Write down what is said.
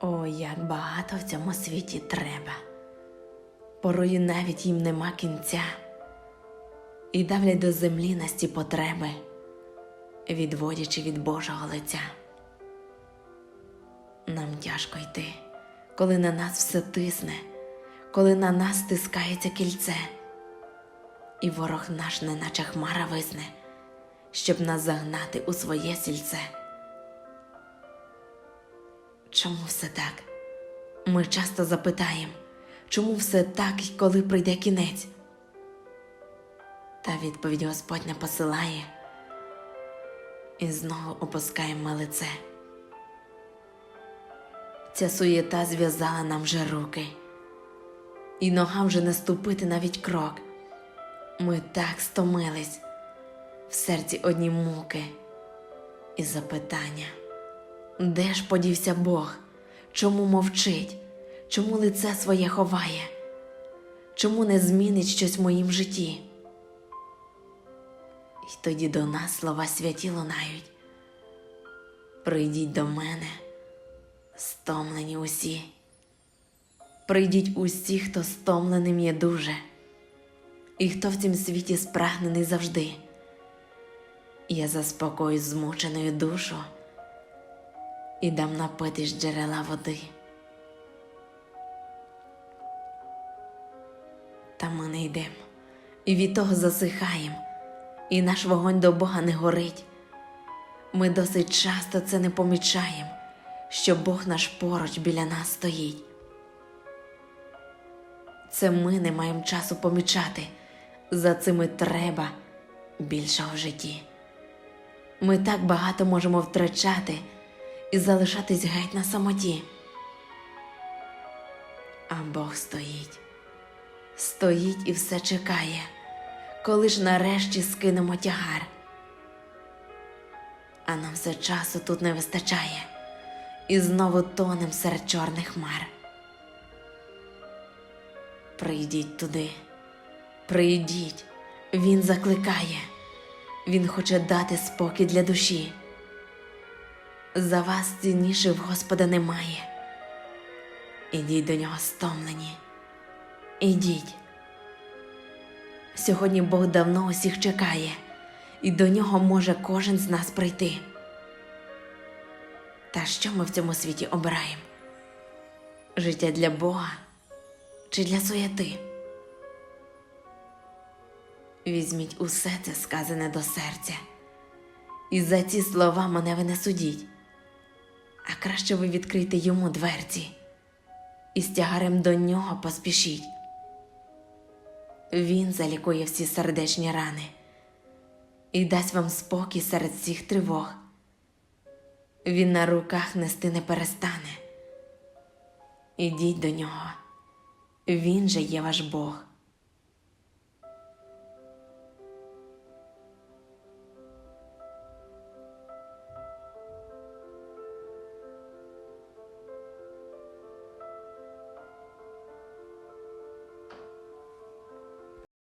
О, як багато в цьому світі треба. Порою навіть їм нема кінця, і давлять до землі нас ці потреби, відводячи від Божого лиця. Нам тяжко йти, коли на нас все тисне, коли на нас стискається кільце, і ворог наш, неначе хмара висне, щоб нас загнати у своє сільце. Чому все так? Ми часто запитаємо, чому все так і коли прийде кінець? Та відповідь Господь не посилає і знову опускаємо лице. Ця суєта зв'язала нам вже руки, і ногам вже не ступити навіть крок. Ми так стомились, в серці одні муки і запитання. Де ж подівся Бог? Чому мовчить? Чому лице своє ховає? Чому не змінить щось в моїм житті? І тоді до нас слова святі лунають. Прийдіть до мене, стомлені усі. Прийдіть усі, хто стомленим є дуже, і хто в цім світі спрагнений завжди. Я заспокою змученою душу і дам напити з джерела води. Та ми не йдемо, і від того засихаємо, і наш вогонь до Бога не горить. Ми досить часто це не помічаємо, що Бог наш поруч біля нас стоїть. Це ми не маємо часу помічати, за цими треба більшого в житті. Ми так багато можемо втрачати і залишатись геть на самоті. А Бог стоїть, стоїть і все чекає, коли ж нарешті скинемо тягар. А нам все часу тут не вистачає, і знову тонем серед чорних хмар. Прийдіть туди, прийдіть, він закликає, він хоче дати спокій для душі. За вас цінніше в Господа немає. Ідіть до нього стомлені. Ідіть. Сьогодні Бог давно усіх чекає, і до нього може кожен з нас прийти. Та що ми в цьому світі обираємо? Життя для Бога чи для суєти? Візьміть усе це сказане до серця, і за ці слова мене ви не судіть а краще ви відкрийте йому дверці і з тягарем до нього поспішіть. Він залікує всі сердечні рани і дасть вам спокій серед всіх тривог. Він на руках нести не перестане. Ідіть до нього, він же є ваш Бог.